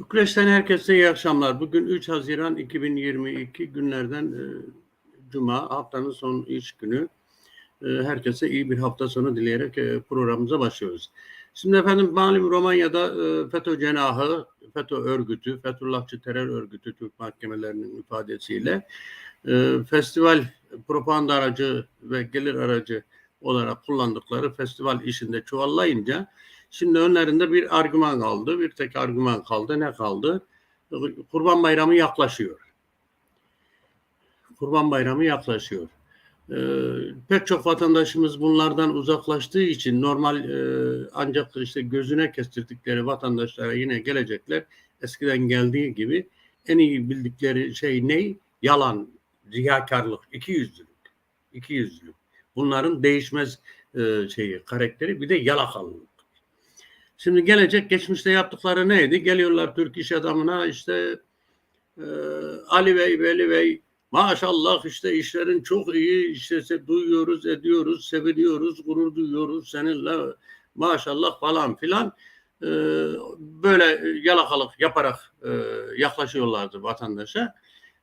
Bükreş'ten herkese iyi akşamlar. Bugün 3 Haziran 2022 günlerden e, Cuma, haftanın son iş günü. E, herkese iyi bir hafta sonu dileyerek e, programımıza başlıyoruz. Şimdi efendim malum Romanya'da e, FETÖ cenahı, FETÖ örgütü, Fethullahçı terör örgütü Türk mahkemelerinin ifadesiyle e, festival propaganda aracı ve gelir aracı olarak kullandıkları festival işinde çuvallayınca Şimdi önlerinde bir argüman kaldı. Bir tek argüman kaldı. Ne kaldı? Kurban Bayramı yaklaşıyor. Kurban Bayramı yaklaşıyor. Ee, pek çok vatandaşımız bunlardan uzaklaştığı için normal e, ancak işte gözüne kestirdikleri vatandaşlara yine gelecekler. Eskiden geldiği gibi en iyi bildikleri şey ne? Yalan, riyakarlık, iki yüzlülük. İki yüzlülük. Bunların değişmez e, şeyi, karakteri bir de yalakalılık. Şimdi gelecek geçmişte yaptıkları neydi? Geliyorlar Türk iş adamına işte e, Ali Bey, Veli Bey maşallah işte işlerin çok iyi işte duyuyoruz, ediyoruz, seviniyoruz, gurur duyuyoruz seninle maşallah falan filan e, böyle yalakalık yaparak e, yaklaşıyorlardı vatandaşa.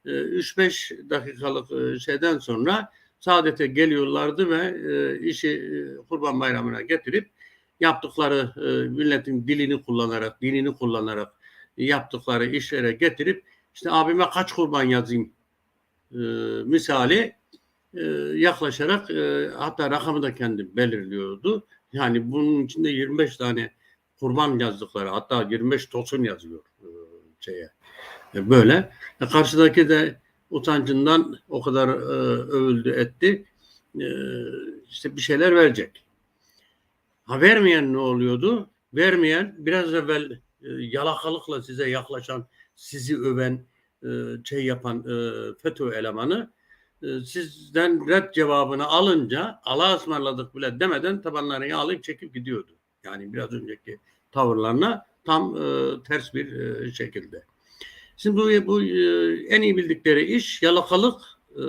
E, 3-5 dakikalık e, şeyden sonra saadete geliyorlardı ve e, işi e, Kurban Bayramı'na getirip yaptıkları e, milletin dilini kullanarak, dinini kullanarak yaptıkları işlere getirip işte abime kaç kurban yazayım e, misali e, yaklaşarak hatta rakamı da kendi belirliyordu. Yani bunun içinde 25 tane kurban yazdıkları hatta 25 tosun yazıyor e, şeye. Böyle. E, karşıdaki de utancından o kadar e, övüldü etti. E, işte bir şeyler verecek. Ha vermeyen ne oluyordu? Vermeyen biraz evvel e, yalakalıkla size yaklaşan, sizi öven, e, şey yapan e, FETÖ elemanı e, sizden red cevabını alınca Allah'a ısmarladık bile demeden tabanlarını yağlayıp çekip gidiyordu. Yani biraz önceki tavırlarına tam e, ters bir e, şekilde. Şimdi bu, bu e, en iyi bildikleri iş yalakalık e,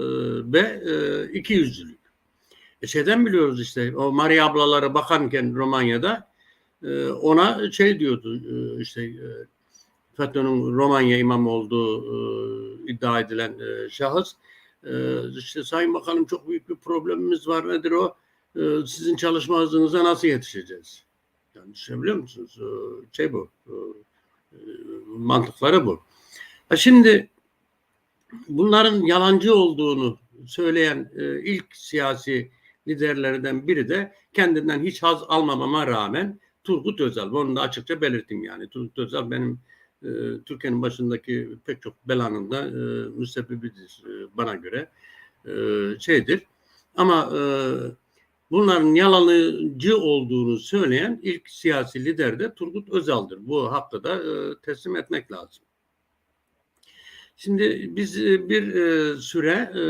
ve e, ikiyüzlülük. Şeyden biliyoruz işte o Maria ablalara bakanken Romanya'da e, ona şey diyordu e, işte e, FETÖ'nün Romanya imam olduğu e, iddia edilen şahıs işte Sayın Bakanım çok büyük bir problemimiz var nedir o? Sizin çalışma hızınıza nasıl yetişeceğiz? Yani düşünebiliyor musunuz? Şey bu. Mantıkları bu. Şimdi bunların yalancı olduğunu söyleyen ilk siyasi liderlerinden biri de kendinden hiç haz almamama rağmen Turgut Özal. Bunu da açıkça belirttim yani. Turgut Özal benim e, Türkiye'nin başındaki pek çok belanın da e, müsebbibidir e, bana göre. E, şeydir. Ama e, bunların yalancı olduğunu söyleyen ilk siyasi lider de Turgut Özal'dır. Bu hakkı da e, teslim etmek lazım. Şimdi biz e, bir e, süre e,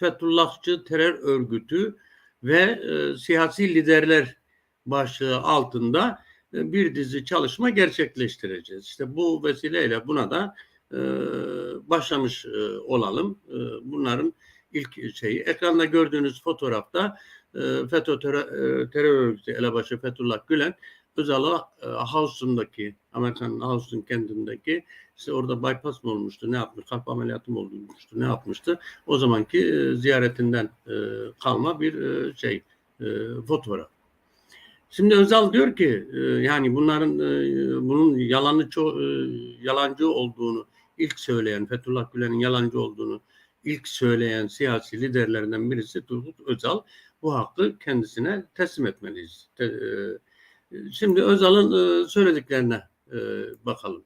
Fethullahçı terör örgütü ve e, siyasi liderler başlığı altında e, bir dizi çalışma gerçekleştireceğiz. İşte bu vesileyle buna da e, başlamış e, olalım. E, bunların ilk şeyi. Ekranda gördüğünüz fotoğrafta e, FETÖ terör, e, terör örgütü elebaşı Fethullah Gülen Özal'a e, Houston'daki Amerikan Houston kentindeki işte orada bypass mı olmuştu ne yapmış kalp ameliyatı mı olmuştu ne yapmıştı o zamanki e, ziyaretinden e, kalma bir e, şey e, fotoğraf. Şimdi Özal diyor ki e, yani bunların e, bunun yalanı çok e, yalancı olduğunu ilk söyleyen Fethullah Gülen'in yalancı olduğunu ilk söyleyen siyasi liderlerinden birisi Turgut Özal bu hakkı kendisine teslim etmeliyiz. Te, e, Şimdi Özal'ın e, söylediklerine e, bakalım.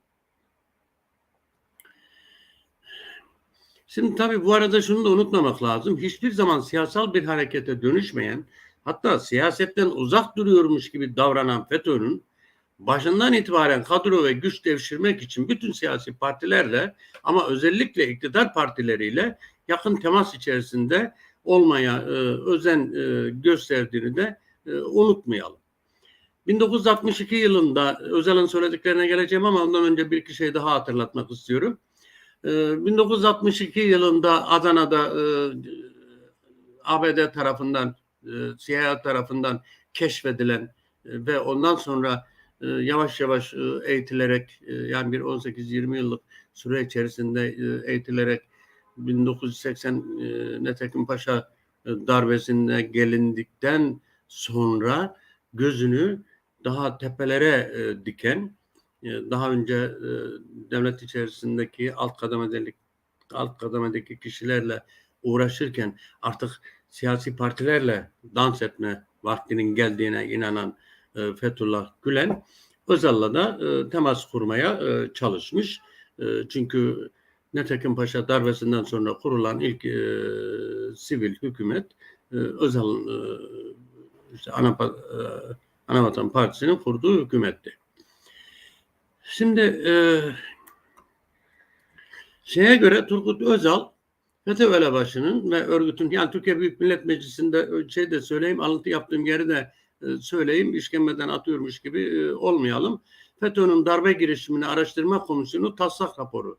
Şimdi tabii bu arada şunu da unutmamak lazım. Hiçbir zaman siyasal bir harekete dönüşmeyen hatta siyasetten uzak duruyormuş gibi davranan FETÖ'nün başından itibaren kadro ve güç devşirmek için bütün siyasi partilerle ama özellikle iktidar partileriyle yakın temas içerisinde olmaya e, özen e, gösterdiğini de e, unutmayalım. 1962 yılında Özel'in söylediklerine geleceğim ama ondan önce bir iki şey daha hatırlatmak istiyorum. 1962 ee, yılında Adana'da e, ABD tarafından, e, CIA tarafından keşfedilen e, ve ondan sonra yavaş yavaş eğitilerek yani bir 18-20 yıllık süre içerisinde eğitilerek 1980 e, Netekim Paşa darbesine gelindikten sonra gözünü daha tepelere e, diken e, daha önce e, devlet içerisindeki alt kademedeki alt kademedeki kişilerle uğraşırken artık siyasi partilerle dans etme vaktinin geldiğine inanan e, Fethullah Gülen Özal'la da e, temas kurmaya e, çalışmış. E, çünkü Netekim Paşa darbesinden sonra kurulan ilk e, sivil hükümet e, Özal'ın e, işte ana, e, Anavatan Partisi'nin kurduğu hükümetti. Şimdi e, şeye göre Turgut Özal FETÖ elebaşının ve örgütün yani Türkiye Büyük Millet Meclisi'nde şey de söyleyeyim alıntı yaptığım yeri de e, söyleyeyim işkembeden atıyormuş gibi e, olmayalım. FETÖ'nün darbe girişimini araştırma komisyonu taslak raporu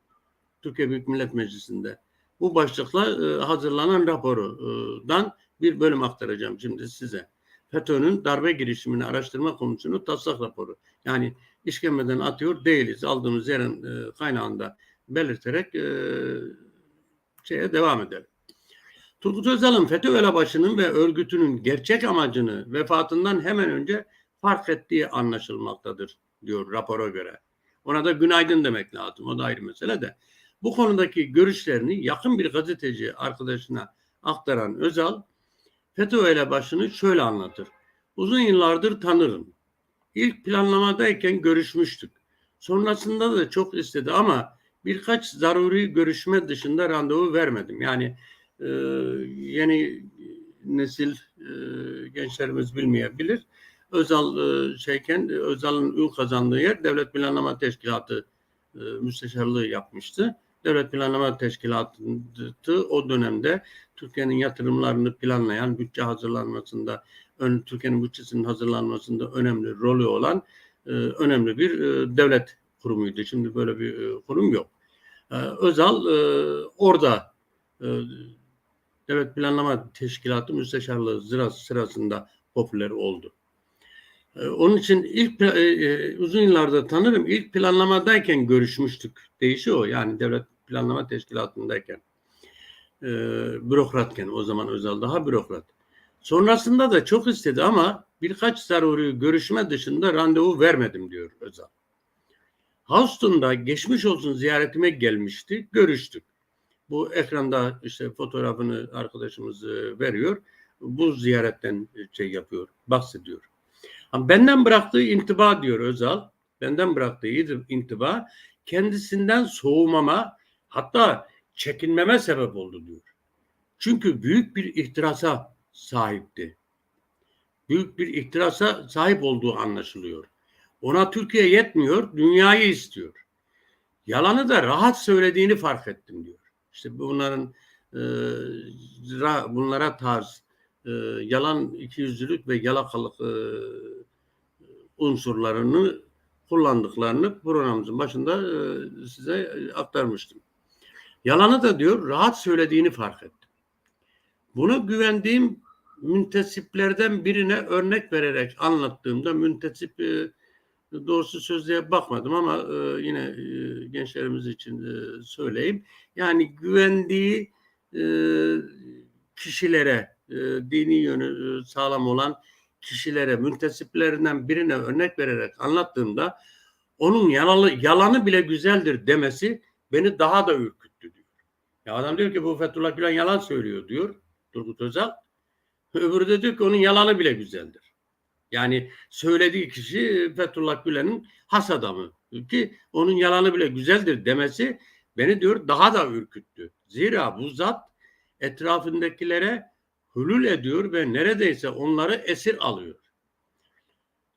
Türkiye Büyük Millet Meclisi'nde. Bu başlıkla e, hazırlanan raporudan bir bölüm aktaracağım şimdi size. FETÖ'nün darbe girişimini araştırma komisyonu taslak raporu. Yani işkembeden atıyor değiliz. Aldığımız yerin e, kaynağında belirterek e, şeye devam edelim. Turgut Özal'ın FETÖ elebaşının ve örgütünün gerçek amacını vefatından hemen önce fark ettiği anlaşılmaktadır diyor rapora göre. Ona da günaydın demek lazım. O da ayrı mesele de. Bu konudaki görüşlerini yakın bir gazeteci arkadaşına aktaran Özal, FETÖ elebaşını şöyle anlatır. Uzun yıllardır tanırım. İlk planlamadayken görüşmüştük. Sonrasında da çok istedi ama birkaç zaruri görüşme dışında randevu vermedim. Yani e, yeni nesil e, gençlerimiz bilmeyebilir. Özal e, şeyken Özal'ın ün kazandığı yer Devlet Planlama Teşkilatı e, müsteşarlığı yapmıştı. Devlet Planlama Teşkilatı o dönemde Türkiye'nin yatırımlarını planlayan, bütçe hazırlanmasında, Türkiye'nin bütçesinin hazırlanmasında önemli rolü olan e, önemli bir e, devlet kurumuydu. Şimdi böyle bir e, kurum yok. E, Özal e, orada e, Devlet Planlama Teşkilatı Müsteşarlığı sırasında popüler oldu. E, onun için ilk e, e, uzun yıllarda tanırım. İlk planlamadayken görüşmüştük. Değişiyor yani Devlet Planlama Teşkilatı'ndayken. E, bürokratken o zaman Özal daha bürokrat. Sonrasında da çok istedi ama birkaç zaruri görüşme dışında randevu vermedim diyor Özal. Houston'da geçmiş olsun ziyaretime gelmişti. Görüştük. Bu ekranda işte fotoğrafını arkadaşımız e, veriyor. Bu ziyaretten şey yapıyor, bahsediyor. Benden bıraktığı intiba diyor Özal. Benden bıraktığı intiba kendisinden soğumama hatta çekinmeme sebep oldu diyor. Çünkü büyük bir ihtirasa sahipti. Büyük bir ihtirasa sahip olduğu anlaşılıyor. Ona Türkiye yetmiyor, dünyayı istiyor. Yalanı da rahat söylediğini fark ettim diyor. İşte bunların e, bunlara tarz e, yalan ikiyüzlülük ve yalakalık e, unsurlarını kullandıklarını programımızın başında e, size aktarmıştım. Yalanı da diyor rahat söylediğini fark ettim. Bunu güvendiğim müntesiplerden birine örnek vererek anlattığımda müntesip e, doğrusu sözlüğe bakmadım ama e, yine e, gençlerimiz için e, söyleyeyim. Yani güvendiği e, kişilere e, dini yönü e, sağlam olan kişilere, müntesiplerinden birine örnek vererek anlattığımda onun yalanı, yalanı bile güzeldir demesi beni daha da ürküttü. Ya adam diyor ki bu Fethullah Gülen yalan söylüyor diyor Turgut Özal. Öbürü de diyor ki onun yalanı bile güzeldir. Yani söylediği kişi Fethullah Gülen'in has adamı. Ki onun yalanı bile güzeldir demesi beni diyor daha da ürküttü. Zira bu zat etrafındakilere hülül ediyor ve neredeyse onları esir alıyor.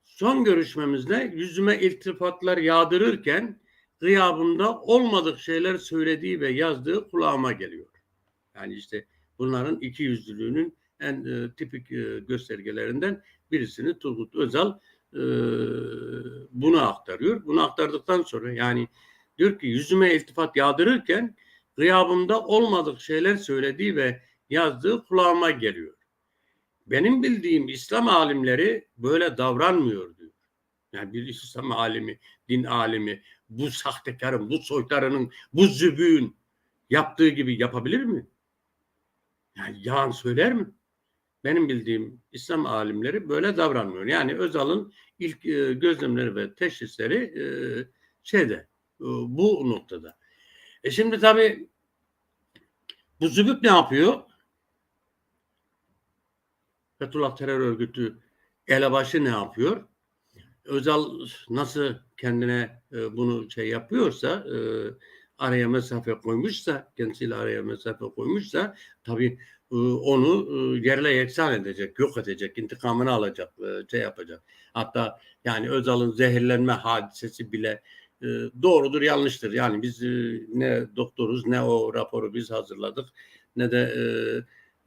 Son görüşmemizde yüzüme iltifatlar yağdırırken gıyabında olmadık şeyler söylediği ve yazdığı kulağıma geliyor. Yani işte bunların iki yüzlülüğünün en e, tipik e, göstergelerinden birisini Turgut Özal e, bunu aktarıyor. Bunu aktardıktan sonra yani diyor ki yüzüme iltifat yağdırırken gıyabımda olmadık şeyler söylediği ve yazdığı kulağıma geliyor. Benim bildiğim İslam alimleri böyle davranmıyor diyor. Yani bir İslam alimi, din alimi bu sahtekarın, bu soytarının, bu zübüğün yaptığı gibi yapabilir mi? Yani yalan söyler mi? Benim bildiğim İslam alimleri böyle davranmıyor. Yani Özal'ın ilk e, gözlemleri ve teşhisleri e, şeyde e, bu noktada. E şimdi tabii bu zübük ne yapıyor? Fethullah terör örgütü elebaşı ne yapıyor? Özal nasıl kendine e, bunu şey yapıyorsa e, araya mesafe koymuşsa kendisiyle araya mesafe koymuşsa tabii e, onu e, yerle yeksan edecek, yok edecek, intikamını alacak, e, şey yapacak. Hatta yani Özal'ın zehirlenme hadisesi bile e, doğrudur, yanlıştır. Yani biz e, ne doktoruz ne o raporu biz hazırladık ne de e,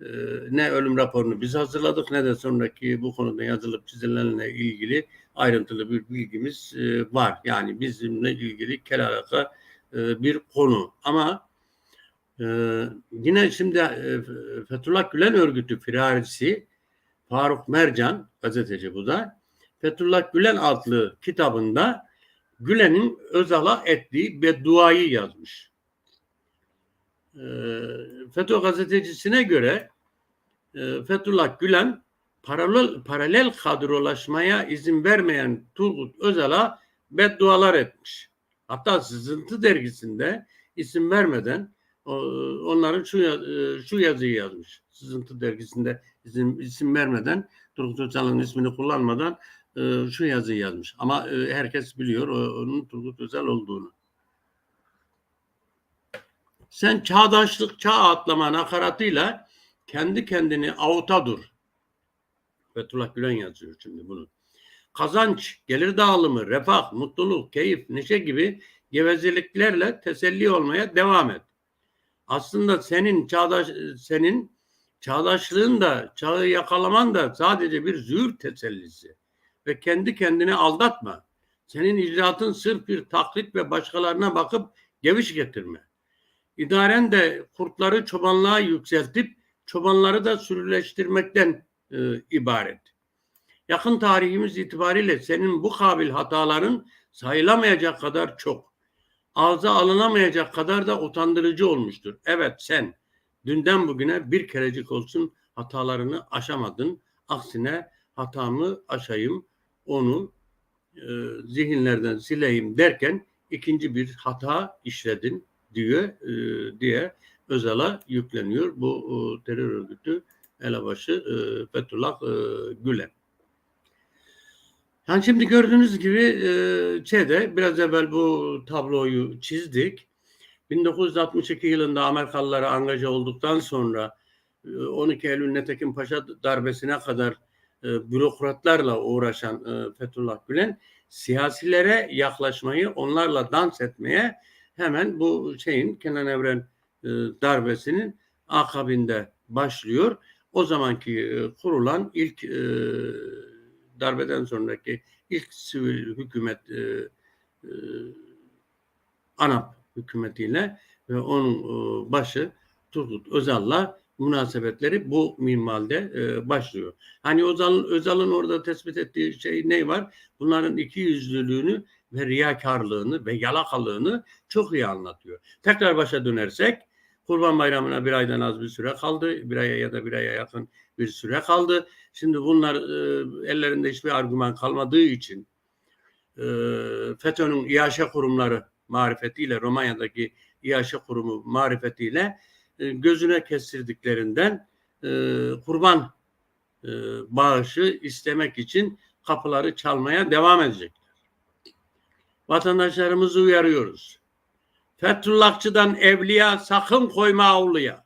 e, ne ölüm raporunu biz hazırladık ne de sonraki bu konuda yazılıp çizilenle ilgili ayrıntılı bir bilgimiz e, var. Yani bizimle ilgili kelalaka e, bir konu. Ama e, yine şimdi e, Fethullah Gülen örgütü firarisi Faruk Mercan gazeteci bu da Fethullah Gülen adlı kitabında Gülen'in Özal'a ettiği bedduayı yazmış. E, FETÖ gazetecisine göre e, Fethullah Gülen paralel, paralel kadrolaşmaya izin vermeyen Turgut Özal'a beddualar etmiş. Hatta Sızıntı dergisinde isim vermeden onların şu e, şu yazıyı yazmış. Sızıntı dergisinde isim, isim vermeden Turgut Özal'ın ismini kullanmadan e, şu yazıyı yazmış. Ama e, herkes biliyor onun Turgut Özal olduğunu. Sen çağdaşlık çağ atlama nakaratıyla kendi kendini avuta dur. Fethullah Gülen yazıyor şimdi bunu. Kazanç, gelir dağılımı, refah, mutluluk, keyif, neşe gibi gevezeliklerle teselli olmaya devam et. Aslında senin çağdaş senin çağdaşlığın da çağı yakalaman da sadece bir züğür tesellisi ve kendi kendini aldatma. Senin icraatın sırf bir taklit ve başkalarına bakıp geviş getirme. İdaren de kurtları çobanlığa yükseltip çobanları da sürüleştirmekten e, ibaret. Yakın tarihimiz itibariyle senin bu kabil hataların sayılamayacak kadar çok, ağza alınamayacak kadar da utandırıcı olmuştur. Evet sen dünden bugüne bir kerecik olsun hatalarını aşamadın. Aksine hatamı aşayım, onu e, zihinlerden sileyim derken ikinci bir hata işledin diyor e, diye Özal'a yükleniyor bu e, terör örgütü elebaşı e, Fethullah e, Gülen. Yani şimdi gördüğünüz gibi e, şeyde biraz evvel bu tabloyu çizdik. 1962 yılında Amerikalılara angaja olduktan sonra 12 Eylül Netekin Paşa darbesine kadar bürokratlarla uğraşan Fethullah Gülen siyasilere yaklaşmayı, onlarla dans etmeye hemen bu şeyin Kenan Evren darbesinin akabinde başlıyor o zamanki e, kurulan ilk e, darbeden sonraki ilk sivil hükümet e, ANAP hükümetiyle ve onun başı Turgut Özal'la münasebetleri bu minvalde e, başlıyor. Hani Özal'ın Özal'ın orada tespit ettiği şey ne var? Bunların iki yüzlülüğünü ve riyakarlığını ve yalakalığını çok iyi anlatıyor. Tekrar başa dönersek Kurban Bayramı'na bir aydan az bir süre kaldı. Bir aya ya da bir aya yakın bir süre kaldı. Şimdi bunlar e, ellerinde hiçbir argüman kalmadığı için e, FETÖ'nün İHŞ kurumları marifetiyle Romanya'daki İHŞ kurumu marifetiyle e, gözüne kestirdiklerinden e, kurban e, bağışı istemek için kapıları çalmaya devam edecekler. Vatandaşlarımızı uyarıyoruz Fethullahçıdan evliya sakın koyma avluya.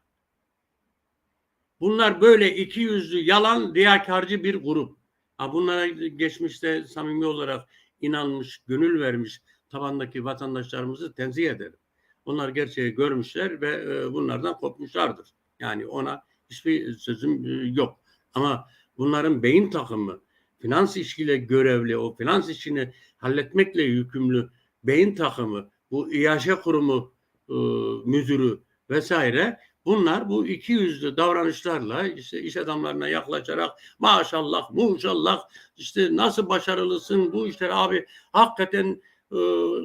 Bunlar böyle iki yüzlü yalan riyakarcı bir grup. Ha bunlara geçmişte samimi olarak inanmış, gönül vermiş tabandaki vatandaşlarımızı tenzih ederim. Onlar gerçeği görmüşler ve e, bunlardan kopmuşlardır. Yani ona hiçbir sözüm e, yok. Ama bunların beyin takımı, finans işiyle görevli, o finans işini halletmekle yükümlü beyin takımı bu İHŞ kurumu e, müdürü vesaire Bunlar bu iki yüzlü davranışlarla işte iş adamlarına yaklaşarak maşallah maşallah işte nasıl başarılısın bu işler abi hakikaten e,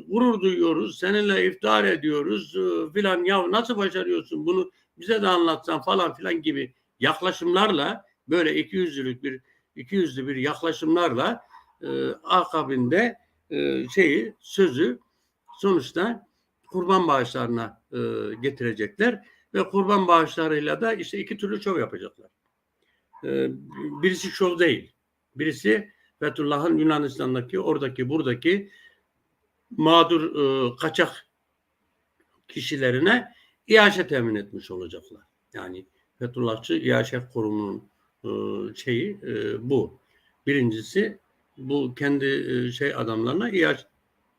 gurur duyuyoruz seninle iftihar ediyoruz e, filan. Ya nasıl başarıyorsun bunu? Bize de anlatsan falan filan gibi yaklaşımlarla böyle iki yüzlülük bir iki yüzlü bir yaklaşımlarla e, akabinde e, şeyi sözü sonuçta kurban bağışlarına e, getirecekler ve kurban bağışlarıyla da işte iki türlü şov yapacaklar. E, birisi şov değil. Birisi Fethullah'ın Yunanistan'daki, oradaki, buradaki mağdur e, kaçak kişilerine iaşe temin etmiş olacaklar. Yani Fethullahçı iaşe kurumunun e, şeyi e, bu. Birincisi bu kendi e, şey adamlarına iaşe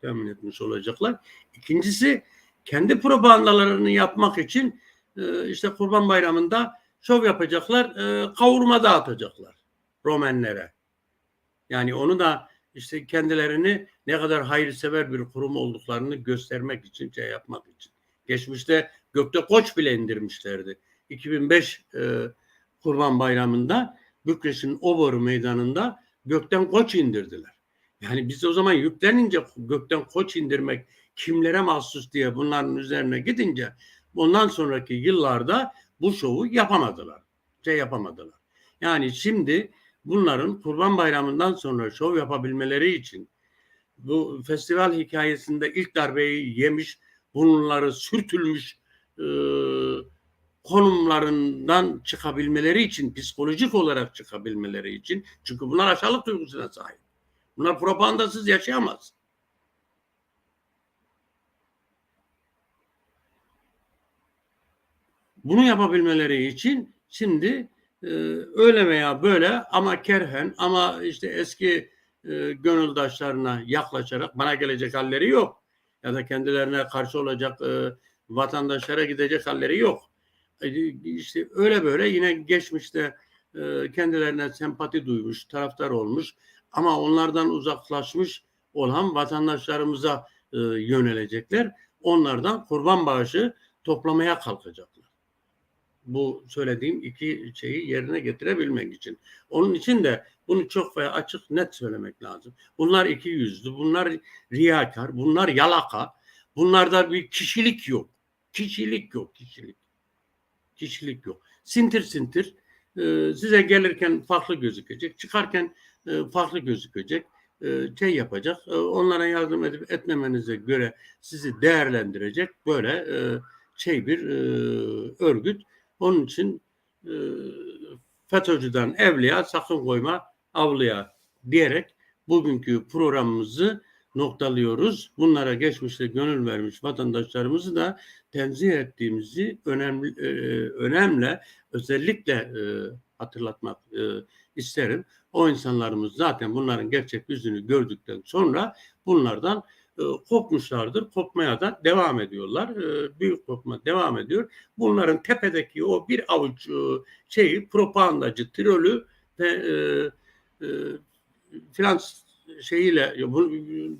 temin etmiş olacaklar. İkincisi kendi propagandalarını yapmak için e, işte Kurban Bayramı'nda şov yapacaklar, e, kavurma dağıtacaklar Romenlere. Yani onu da işte kendilerini ne kadar hayırsever bir kurum olduklarını göstermek için, şey yapmak için. Geçmişte gökte koç bile indirmişlerdi. 2005 e, Kurban Bayramı'nda Bükreş'in Oboru Meydanı'nda gökten koç indirdiler. Yani biz o zaman yüklenince gökten koç indirmek kimlere mahsus diye bunların üzerine gidince bundan sonraki yıllarda bu şovu yapamadılar. Şey yapamadılar. Yani şimdi bunların Kurban Bayramı'ndan sonra şov yapabilmeleri için bu festival hikayesinde ilk darbeyi yemiş, bunları sürtülmüş e, konumlarından çıkabilmeleri için, psikolojik olarak çıkabilmeleri için, çünkü bunlar aşağılık duygusuna sahip. Bunlar propagandasız yaşayamaz. Bunu yapabilmeleri için şimdi e, öyle veya böyle ama kerhen ama işte eski e, gönüldaşlarına yaklaşarak bana gelecek halleri yok. Ya da kendilerine karşı olacak e, vatandaşlara gidecek halleri yok. E, işte öyle böyle yine geçmişte e, kendilerine sempati duymuş, taraftar olmuş ama onlardan uzaklaşmış olan vatandaşlarımıza e, yönelecekler. Onlardan kurban bağışı toplamaya kalkacaklar. Bu söylediğim iki şeyi yerine getirebilmek için. Onun için de bunu çok ve açık net söylemek lazım. Bunlar iki yüzlü, bunlar riyakar, bunlar yalaka. Bunlarda bir kişilik yok. Kişilik yok, kişilik. Kişilik yok. Sintir sintir e, size gelirken farklı gözükecek, çıkarken e, farklı gözükecek e, şey yapacak. E, onlara yardım edip etmemenize göre sizi değerlendirecek böyle şey bir örgüt. Onun için FETÖ'cüden evliya sakın koyma avlıya diyerek bugünkü programımızı noktalıyoruz. Bunlara geçmişte gönül vermiş vatandaşlarımızı da tenzih ettiğimizi önemli önemle özellikle hatırlatmak isterim. O insanlarımız zaten bunların gerçek yüzünü gördükten sonra bunlardan e, kopmuşlardır. Kopmaya da devam ediyorlar. E, büyük kopma devam ediyor. Bunların tepedeki o bir avuç e, şeyi propagandacı, trolü ve e, e, finans şeyiyle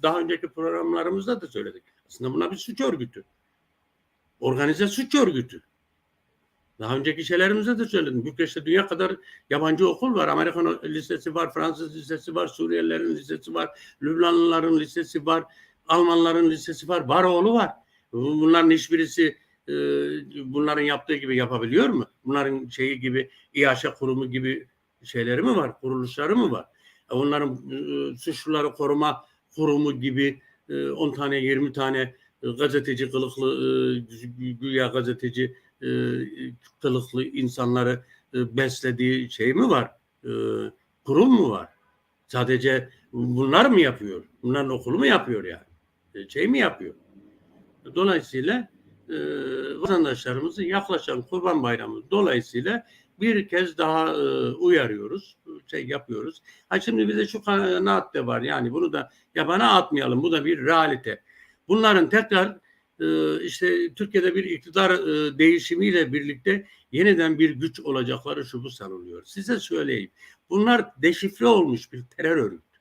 daha önceki programlarımızda da söyledik. Aslında buna bir suç örgütü. Organize suç örgütü. Daha önceki şeylerimizde de söyledim. Bükreş'te dünya kadar yabancı okul var. Amerikan lisesi var, Fransız lisesi var, Suriyelilerin lisesi var, Lübnanlıların lisesi var, Almanların lisesi var, Baroğlu var. Bunların hiçbirisi e, bunların yaptığı gibi yapabiliyor mu? Bunların şeyi gibi İAŞ kurumu gibi şeyleri mi var? Kuruluşları mı var? E, onların e, suçluları koruma kurumu gibi 10 tane 20 tane gazeteci kılıklı güya gazeteci e, kılıklı insanları e, beslediği şey mi var? E, kurum mu var? Sadece bunlar mı yapıyor? Bunların okulu mu yapıyor yani? E, şey mi yapıyor? Dolayısıyla e, vatandaşlarımızı yaklaşan Kurban Bayramı dolayısıyla bir kez daha e, uyarıyoruz, şey yapıyoruz. Ha şimdi bize şu kanaat de var yani bunu da yabana atmayalım. Bu da bir realite. Bunların tekrar ee, işte Türkiye'de bir iktidar e, değişimiyle birlikte yeniden bir güç olacakları şu bu sanılıyor. Size söyleyeyim. Bunlar deşifre olmuş bir terör örgütü.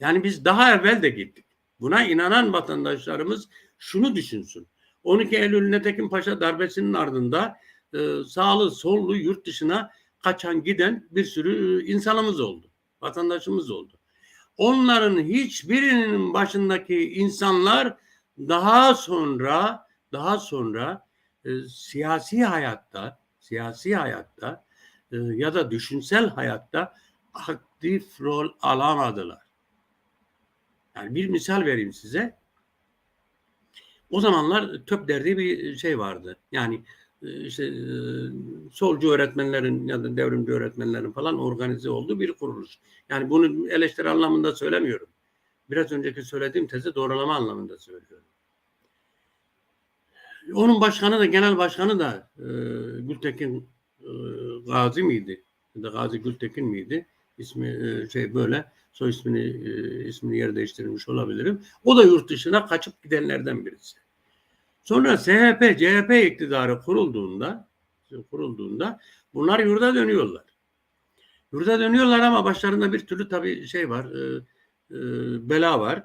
Yani biz daha evvel de gittik. Buna inanan vatandaşlarımız şunu düşünsün. 12 Eylül Netekin Paşa darbesinin ardında e, sağlı sollu yurt dışına kaçan giden bir sürü e, insanımız oldu. Vatandaşımız oldu. Onların hiçbirinin başındaki insanlar daha sonra daha sonra e, siyasi hayatta siyasi hayatta e, ya da düşünsel hayatta aktif rol alamadılar. Yani bir misal vereyim size. O zamanlar töp derdi bir şey vardı. Yani işte e, solcu öğretmenlerin ya da devrimci öğretmenlerin falan organize olduğu bir kuruluş. Yani bunu eleştiri anlamında söylemiyorum. Biraz önceki söylediğim tezi doğrulama anlamında söylüyorum. Onun başkanı da genel başkanı da e, Gültekin e, Gazi miydi? Ya da Gazi Gültekin miydi? İsmi e, şey böyle soy ismini e, ismini yer değiştirmiş olabilirim. O da yurt dışına kaçıp gidenlerden birisi. Sonra CHP, CHP iktidarı kurulduğunda kurulduğunda bunlar yurda dönüyorlar. Yurda dönüyorlar ama başlarında bir türlü tabii şey var, e, e, bela var.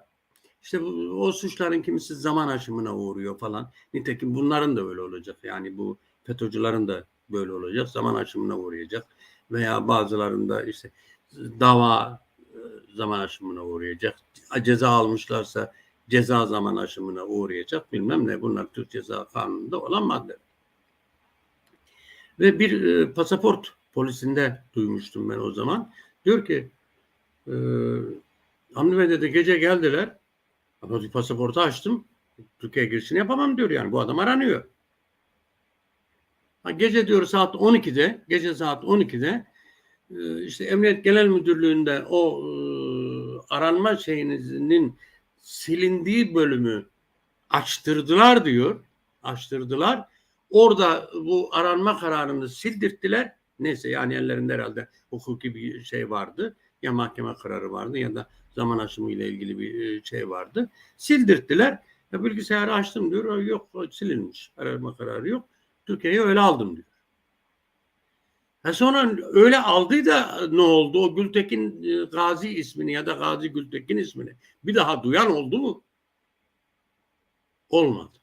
İşte bu, o suçların kimisi zaman aşımına uğruyor falan. Nitekim bunların da öyle olacak. Yani bu FETÖ'cülerin de böyle olacak. Zaman aşımına uğrayacak. Veya bazılarında işte dava e, zaman aşımına uğrayacak. Ceza almışlarsa ceza zaman aşımına uğrayacak bilmem ne. Bunlar Türk Ceza Kanunu'nda olan madde. Ve bir e, pasaport polisinde duymuştum ben o zaman. Diyor ki e, Bey dedi gece geldiler. Pasaportu açtım. Türkiye girişini yapamam diyor yani. Bu adam aranıyor. Ha, gece diyor saat 12'de, gece saat 12'de e, işte Emniyet Genel Müdürlüğü'nde o e, aranma şeyinin silindiği bölümü açtırdılar diyor. Açtırdılar. Orada bu aranma kararını sildirttiler. Neyse yani ellerinde herhalde hukuki bir şey vardı. Ya mahkeme kararı vardı ya da zaman aşımı ile ilgili bir şey vardı. Sildirttiler. Ya bilgisayarı açtım diyor. Yok silinmiş. Arama kararı yok. Türkiye'yi öyle aldım diyor. Ha sonra öyle aldı da ne oldu? O Gültekin Gazi ismini ya da Gazi Gültekin ismini bir daha duyan oldu mu? Olmadı.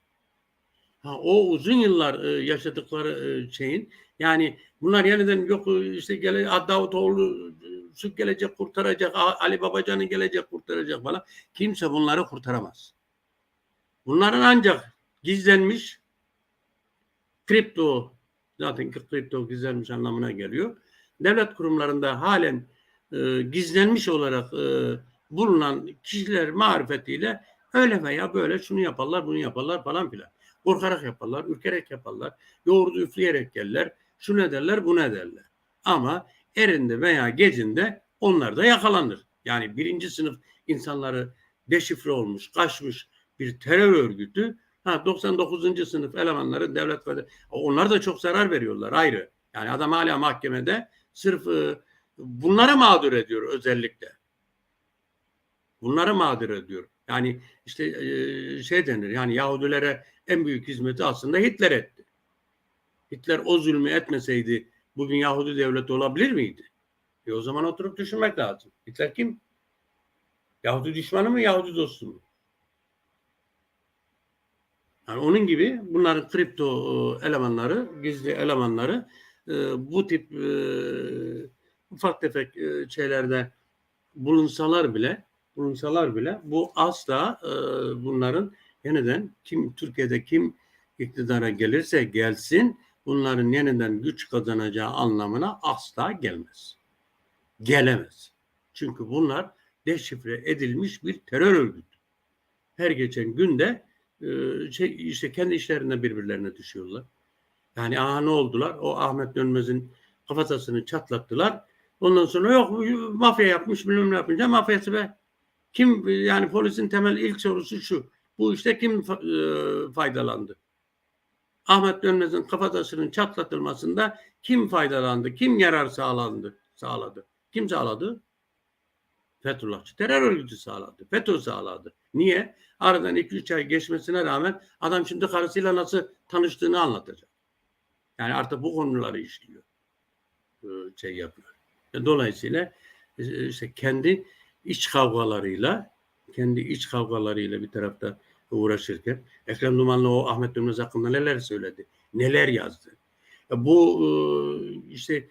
Ha, o uzun yıllar yaşadıkları şeyin yani bunlar yeniden yok işte gele Davutoğlu su gelecek kurtaracak Ali Babacan'ı gelecek kurtaracak falan. Kimse bunları kurtaramaz. Bunların ancak gizlenmiş kripto zaten kripto gizlenmiş anlamına geliyor. Devlet kurumlarında halen e, gizlenmiş olarak e, bulunan kişiler marifetiyle öyle veya böyle şunu yaparlar bunu yaparlar falan filan. Korkarak yaparlar, ürkerek yaparlar, yoğurdu üfleyerek gelirler, şunu ederler, bunu ederler. Ama erinde veya gecinde onlar da yakalanır. Yani birinci sınıf insanları deşifre olmuş, kaçmış bir terör örgütü ha 99. sınıf elemanları devlet ve onlar da çok zarar veriyorlar ayrı. Yani adam hala mahkemede sırf e, bunları mağdur ediyor özellikle. Bunları mağdur ediyor. Yani işte e, şey denir yani Yahudilere en büyük hizmeti aslında Hitler etti. Hitler o zulmü etmeseydi bugün Yahudi devleti olabilir miydi? E o zaman oturup düşünmek lazım. Hitler kim? Yahudi düşmanı mı, Yahudi dostu mu? Yani onun gibi bunların kripto e, elemanları, gizli elemanları e, bu tip e, ufak tefek şeylerde bulunsalar bile bulunsalar bile bu asla bunların yeniden kim Türkiye'de kim iktidara gelirse gelsin bunların yeniden güç kazanacağı anlamına asla gelmez. Gelemez. Çünkü bunlar deşifre edilmiş bir terör örgütü. Her geçen günde şey, işte kendi işlerinde birbirlerine düşüyorlar. Yani aha ne oldular? O Ahmet Dönmez'in kafatasını çatlattılar. Ondan sonra yok mafya yapmış bilmem ne yapınca mafyası be. Kim yani polisin temel ilk sorusu şu. Bu işte kim faydalandı? Ahmet Dönmez'in kafatasının çatlatılmasında kim faydalandı? Kim yarar sağlandı? Sağladı. Kim sağladı? Fethullahçı terör örgütü sağladı. FETÖ sağladı. Niye? Aradan 2-3 ay geçmesine rağmen adam şimdi karısıyla nasıl tanıştığını anlatacak. Yani artık bu konuları işliyor. Şey yapıyor. Dolayısıyla e, işte kendi iç kavgalarıyla kendi iç kavgalarıyla bir tarafta uğraşırken. Ekrem Dumanlı o Ahmet Dönmez hakkında neler söyledi, neler yazdı. E, Bu e, işte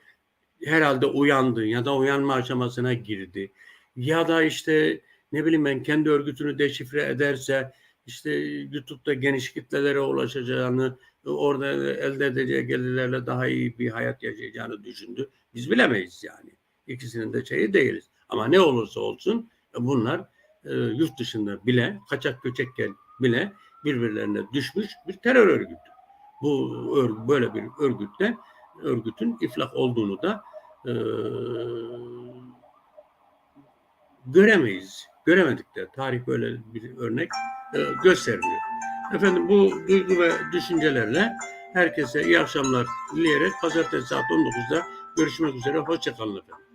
herhalde uyandı ya da uyanma aşamasına girdi. Ya da işte ne bileyim ben kendi örgütünü deşifre ederse işte YouTube'da geniş kitlelere ulaşacağını, orada elde edeceği gelirlerle daha iyi bir hayat yaşayacağını düşündü. Biz bilemeyiz yani. İkisinin de şeyi değiliz. Ama ne olursa olsun e, bunlar e, yurt dışında bile kaçak göçekken bile birbirlerine düşmüş bir terör örgütü. Bu ör- böyle bir örgütte örgütün iflah olduğunu da e, göremeyiz. Göremedik de. Tarih böyle bir örnek e, göstermiyor. Efendim bu duygu ve düşüncelerle herkese iyi akşamlar dileyerek pazartesi saat 19'da görüşmek üzere. Hoşçakalın efendim.